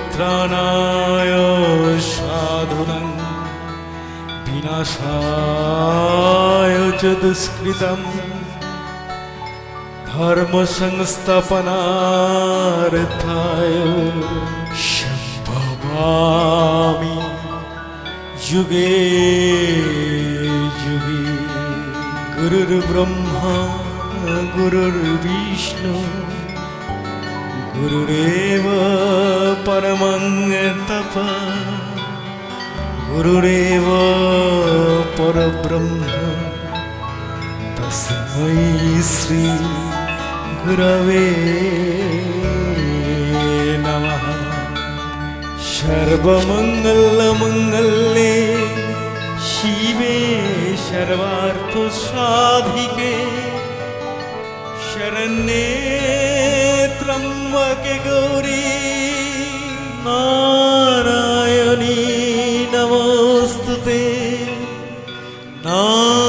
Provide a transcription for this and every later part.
পরিত্রাণায় সাধুনাং বিনাশায় চ দুষ্কৃতম ধর্ম সংস্থাপনার্থায় সম্ভবামি যুগে যুগে। গুরুর ব্রহ্মা গুরুর गुरुरेव परमं तप गुरुरेव परब्रह्म तस्मै श्री गुरवे नमः सर्वमङ्गलमङ्गले शिवे सर्वार्थसाधिके ब्रह्मके गौरी। नारायणी नमोऽस्तु ते। ना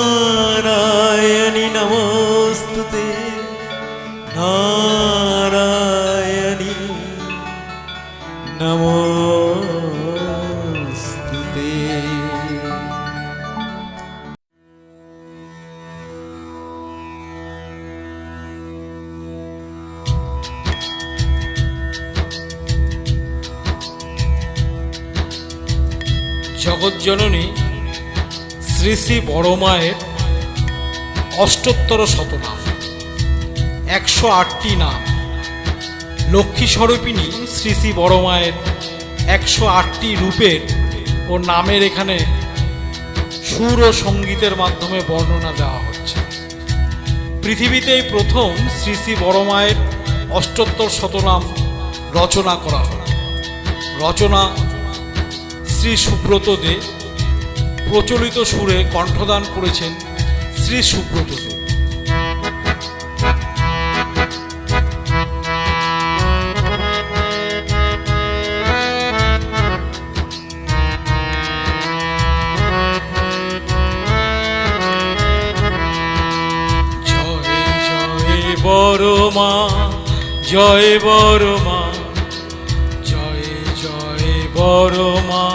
বড় মায়ের অষ্টোত্তর শতনাম। একশো আটটি নাম। লক্ষ্মী স্বরূপিণী শ্রী শ্রী বড় মায়ের একশো আটটি রূপের ও নামের এখানে সুর ও সঙ্গীতের মাধ্যমে বর্ণনা দেওয়া হচ্ছে। পৃথিবীতেই প্রথম শ্রী শ্রী বড় মায়ের অষ্টোত্তর শতনাম রচনা করা হয় রচনা শ্রী সুব্রত দে প্রচলিত সুরে কণ্ঠদান করেছেন শ্রী সুব্রত জয় বড় মা জয় জয় বড় মা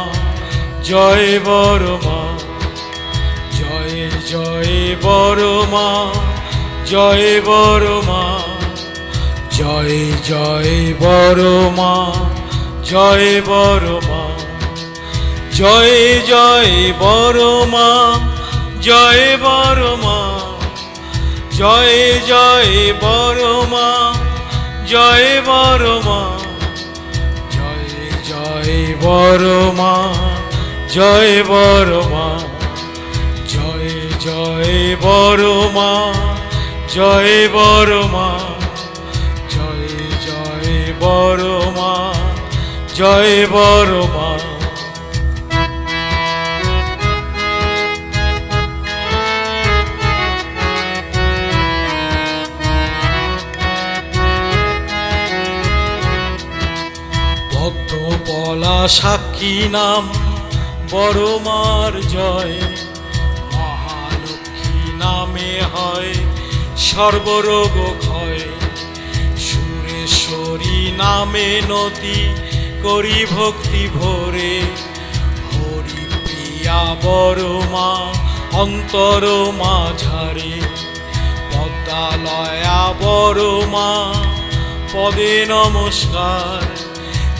জয় বড় মা জয় বড় মা জয় বড় মা জয় জয় বড় মা জয় বড় মা জয় জয় বড় মা জয় বড় মা জয় জয় বড় মা জয় বড় মা জয় জয় বড় মা জয় বড় মা জয় বড় মা, জয় বড় মা, জয় জয় বড় মা, জয় বড় মা। সাক্ষী নাম, বড় মার জয়। হয়, সর্বরোগ ক্ষয়। সুরেশ্বরী নামে নদী করি ভক্তি ভরে। হরি প্রিয়া বড় মা অন্তর মাঝারে। পদ্মালয়া বড় মা পদে নমস্কার।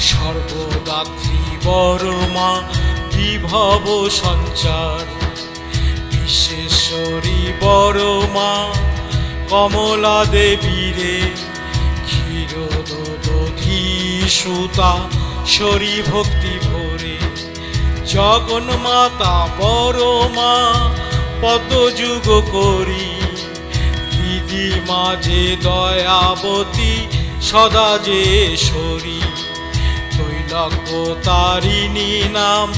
সর্বদাত্রী বড় মা বিভব সঞ্চার। বিশ্বেশ্বরী বড় মা, কমলা দেবীরে ক্ষীরদধি সুতা শরী ভক্তি ভরে। জগন মাতা বড় মা, পদযুগ করি। হৃদি মাঝি দয়াবতী, সদা যে সরি। তৈলক্য তারিণী নাম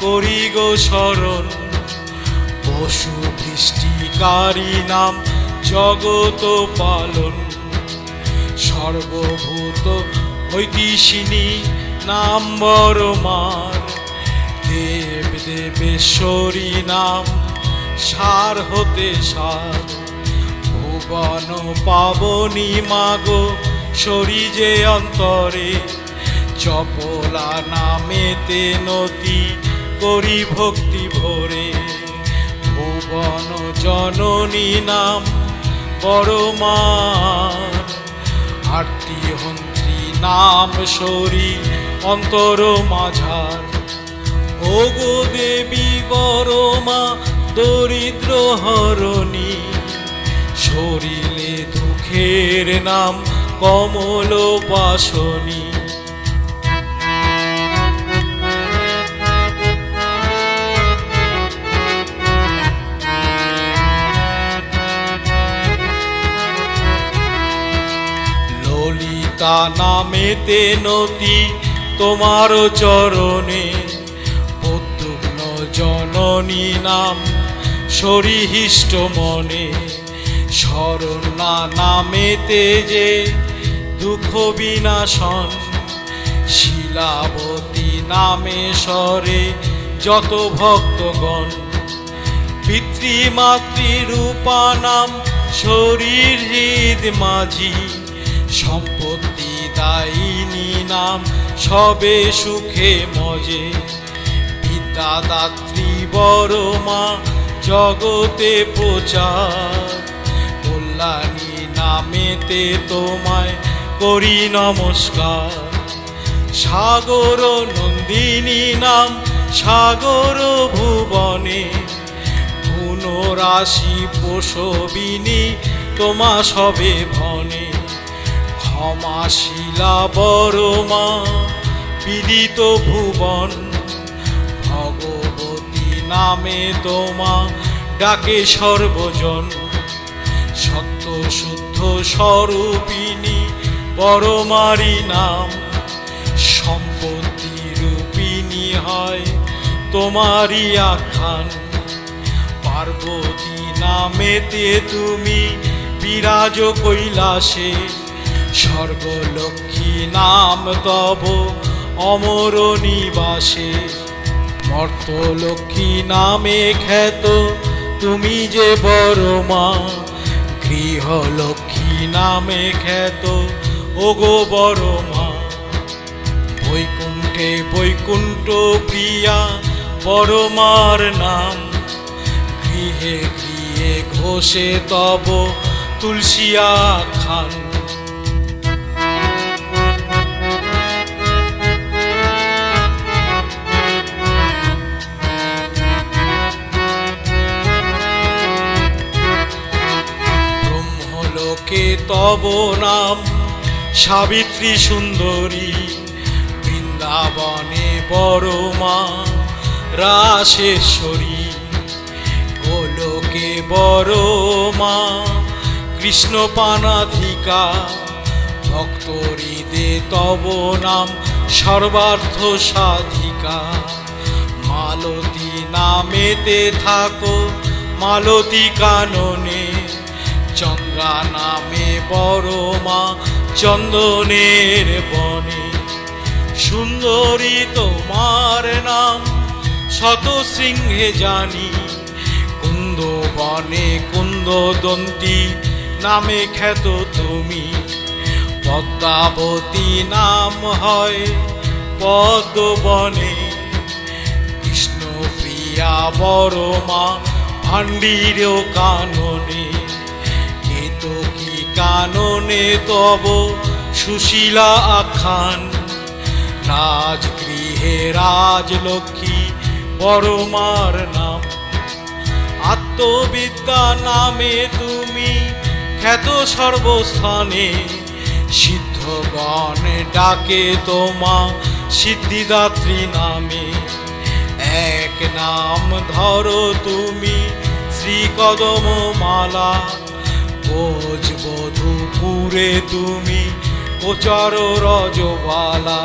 করি গো স্মরণ পশু বৃষ্টিকারী নাম জগত পালন। সর্বভূত ঐতিশিনী নাম বড় মার দেব দেবেশ্বরী নাম সার হতে সার। ভুবন পাবনী মাগো সরি যে অন্তরে। চপলা নামেতে নতি করি ভক্তি ভরে। ভুবন জননী নাম মার আরতি হন্ত্রী নাম শরী অন্তর মাঝার। ও গো দেবী বড় মা দরিদ্র হরণী শরীরে দুঃখের নাম কমল বাসনী। নামেতে নতি তোমার চরণে পদ্মগ্ন জননী নাম সরিহিষ্ট মনে। শরণা নামেতে যে দুঃখ বিনাশন, শিলাবতী নামে স্বরে যত ভক্তগণ। পিতৃমাতৃরূপা নাম শরীর হৃদ মাঝি সম্পত্তি দায়িনী নাম, সবে সুখে মজে। বিদ্যাদাত্রী বড় মা, জগতে প্রচার। কল্যাণী নামেতে তোমায় করি নমস্কার। সাগর নন্দিনী নাম, সাগর ভুবনে। পুনরাশি প্রসবিনী, তোমা সবে ভনে ক্ষমাশীলা বড় মা পীড়িত ভুবন, ভগবতী নামে তোমা ডাকে সর্বজন। সত্য শুদ্ধ স্বরূপিনী পরমারি নাম, সম্পত্তি রূপিণী হয় তোমারই আখ্যান। পার্বতী নামেতে তুমি বিরাজ কৈলাসে স্বর্গলক্ষ্মী নাম তব অমর নিবাসে মর্তলক্ষ্মী নামে খ্যাত, তুমি যে বড় মা গৃহলক্ষ্মী নামে খ্যাত, ওগো বড় মা বৈকুণ্ঠে বৈকুণ্ঠ প্রিয়া বড় মার নাম। গৃহে গৃহে ঘোষে তব তুলসিয়া খান তব নাম সাবিত্রী সুন্দরী, বৃন্দাবনে বড় মা রাসেশ্বরী, গোলকে বড় মা কৃষ্ণ পানাধিকা ভক্তরিদে তব নাম সর্বার্থ সাধিকা। মালতী নামেতে থাকো, মালতী কাননে চন্দ্রা নামে বড় মা চন্দনের বনে। সুন্দরী তোমার নাম শত সিংহে জানি। কুন্দ বনে কুন্দ দন্তি নামে খ্যাত তুমি। পদ্মাবতী নাম হয় পদ্মবনে। কৃষ্ণ প্রিয়া বড় মা ভান্ডির কাননে। কাননে তব সুশীলা আখান রাজগৃহে রাজলক্ষ্মী পরমার নাম। আত্মবিদ্যা নামে তুমি খ্যাত সর্বস্থানে। সিদ্ধগণ ডাকে তোমা সিদ্ধিদাত্রী নামে। এক নাম ধরো তুমি শ্রী কদম মালা ব্রজবধূপুরে তুমি কোচর রজবালা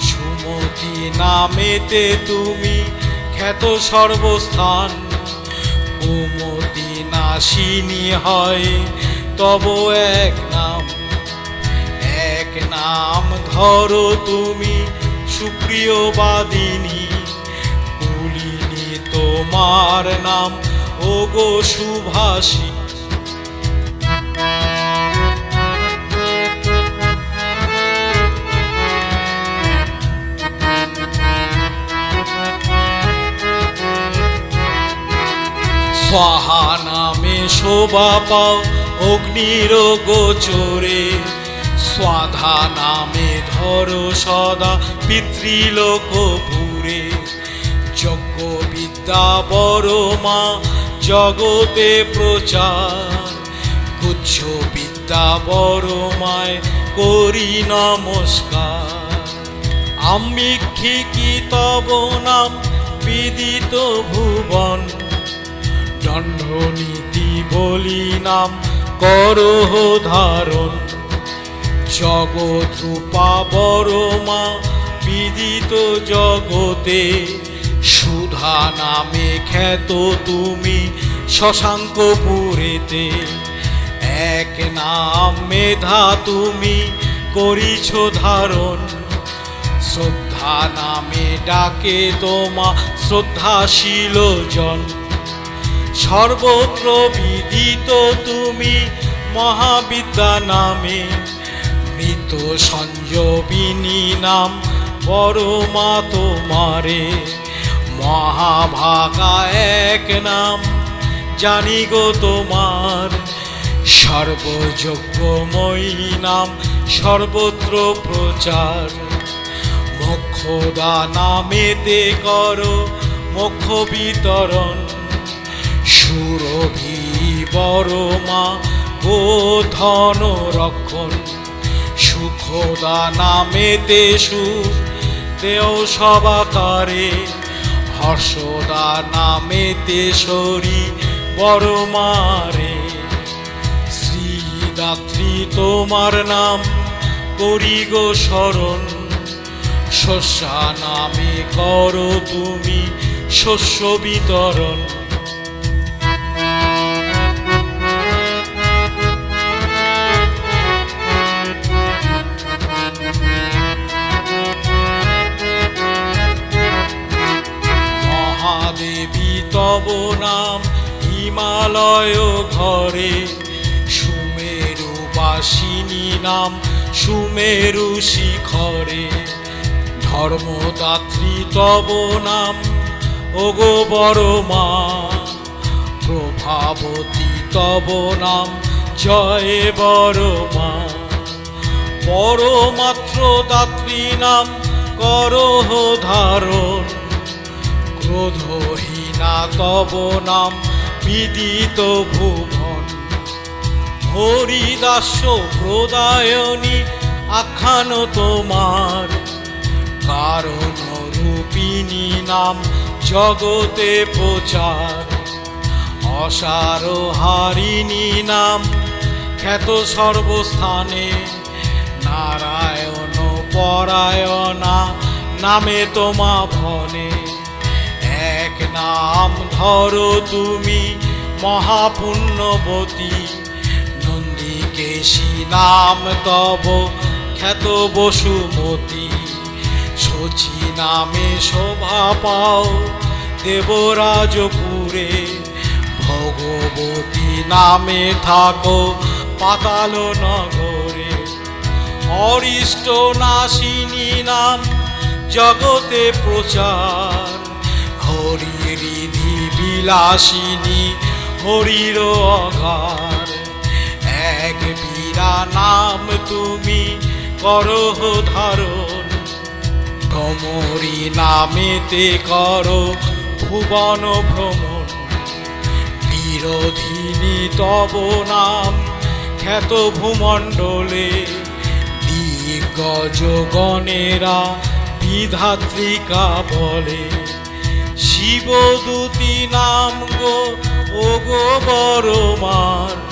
সুমতি নামেতে তুমি খ্যাত সর্বস্থান। কুমতি নাশিনী হয় তব এক নাম। এক নাম ধরো তুমি সুপ্রিয় বাদিনী কুলিনী তোমার নাম ও গো সুভাষী স্বাহা নামে শোভা পাও অগ্নির গোচরে। স্বাধা নামে ধরো সদা পিতৃলোক পুরে যজ্ঞ বিদ্যা বড় মা, জগতে প্রচার। গুচ্ছ বিদ্যা বড় মায় করি নমস্কার। আমি কি তব নাম বিদিত ভুবন। দণ্ডনীতি বলি নাম, করহ ধারণ। জগৎ রূপা বড় মা বিদিত জগতে সুধা নামে খ্যাত তুমি শশাঙ্কপুরেতে। এক নাম মেধা তুমি করিছ ধারণ। শ্রদ্ধা নামে ডাকে তোমা, শ্রদ্ধাশীল জন। সর্বত্র বিদিত তুমি মহাবিদ্যা নামে, মৃত সঞ্জীবিনী নাম পরমা তোমারে। মহাভাগা এক নাম, জানি গো তোমার। সর্বযোগ্যময়ী নাম, সর্বত্র প্রচার। মোক্ষদা নামেতে করো, মোক্ষ বিতরণ। সুরভি বড় মা গো ধন রক্ষণ, সুখদা নামেতে সুখ দেও সবাকারে, হর্ষদা নামেতে সরি বড় মারে শ্রীদাত্রী তোমার নাম করি গো শরণ, শস্যা নামে করো তুমি শস্য বিতরণ। তব নাম হিমালয় ঘরে। সুমেরু বাসিনী নাম সুমেরু শিখরে। ধর্মদাত্রী তব নাম, ওগো বড় মা। প্রভাবতী তব নাম, জয় বড় মা। পরমাত্র দাত্রী নাম, করহ ধারণ। ক্রোধহীনা তব নাম, বিদিত ভুবন। হরিদাস্য প্রদায়নী আখ্যান তোমার। কারণ রূপিণী নাম জগতে প্রচার। অসারহারিণী নাম খ্যাত সর্বস্থানে। নারায়ণ পরায়ণা নামে তোমা ভনে। নাম ধরো তুমি মহাপুণ্যবতী। নন্দিকেশী নাম তব খ্যাত বসুমতী। শচী নামে শোভা পাও দেবরাজপুরে। ভগবতী নামে থাকো পাতাল নগরে। অরিষ্ট নাশিনী নাম জগতে প্রচার। হরি রিধি বিলাসিনী হরির অঘার এক বীরা নাম তুমি করহ ধারণ। কমরি নামেতে করো ভুবন ভ্রমণ। বিরোধিনী তব নাম খ্যাত ভূমণ্ডলে। দিগ্গজ গণেরা বিধাত্রিকা বলে। শিবদূতি নাম গো ও গো বড় মার।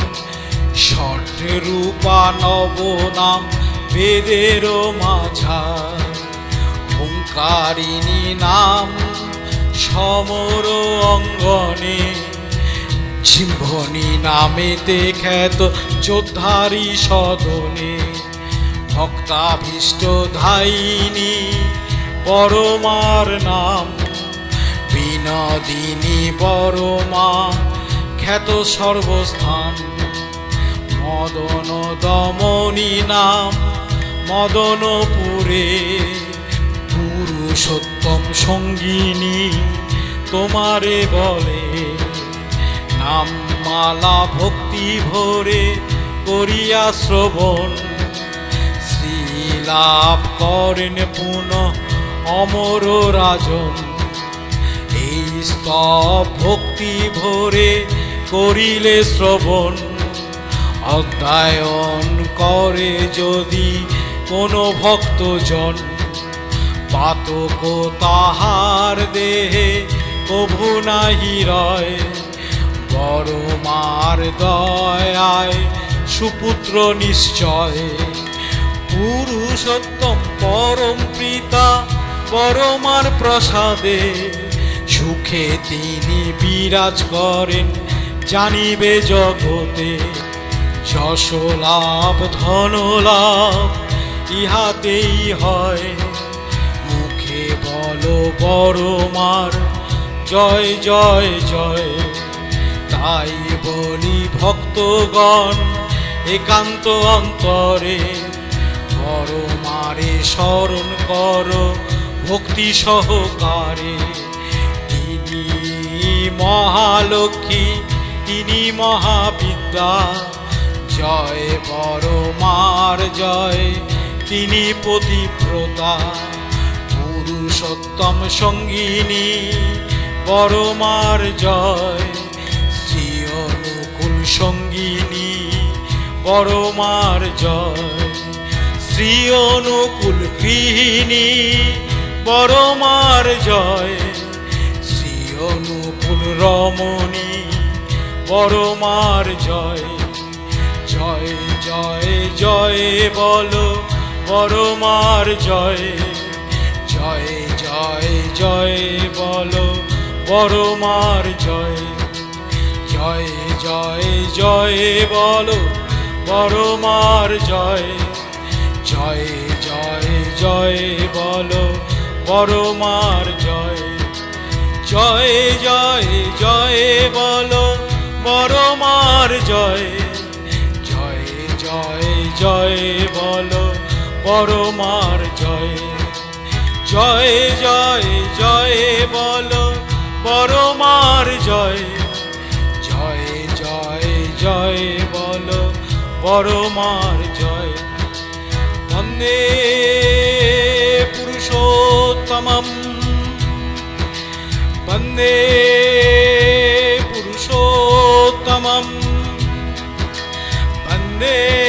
রূপা নব নাম, বেদের মাঝা হুঙ্কারিণী নাম, সমর অঙ্গনে। ঝিম্ভনি নামেতে খ্যাত যোদ্ধারি সদনে। ভক্তাভীষ্ট ধাইনী, পরমার নাম বিনোদিনী পরমা খ্যাত সর্বস্থান। মদন দমনী নাম মদনপুরে পুরুষোত্তম সঙ্গিনী তোমারে বলে নাম মালা ভক্তি ভরে করিয়া শ্রবণ। শ্রীলাভ করেন পুনঃ অমর রাজন। স্তব ভক্তি ভরে করিলে শ্রবণ। অধ্যায়ন করে যদি কোনো ভক্তজন, পাতক তাহার দেহে কভু নাহি রয়। বড় মার দয়ায় সুপুত্র নিশ্চয়। পুরুষোত্তম পরম পিতা পরমার প্রসাদে সুখে তিনি বিরাজ করেন, জানিবে জগতে যশ লাভ ধন লাভ ইহাতেই হয়। মুখে বলো, বড় মার, জয় জয় জয়। তাই বলি ভক্তগণ, একান্ত অন্তরে বড় মারে স্মরণ কর, ভক্তি সহকারে। মহালক্ষ্মী, তিনি মহাবিদ্যা। জয় বড় মার জয়, তিনি পতিব্রতা। পুরুষোত্তম সঙ্গিনী, বড় মার জয়। শ্রী অনুকূল সঙ্গিনী, বড় মার জয়। শ্রী অনুকূল গৃহিণী, বড় মার জয়। রমণী, বড় মার জয়। জয় জয় জয় বলো, বড় মার জয়। জয় জয় জয় বলো, বড় মার জয়। জয় জয় জয় বলো, বড় মার জয়। জয় জয় জয় বলো, বড় মার জয়। জয় জয় জয় বড় মার জয়। জয় জয় জয় বলো বড় মার জয়। জয় জয় জয় বলো বড় মার জয়। বন্দে পুরুষোত্তমম। বন্দে পুরুষোত্তমম। বন্দে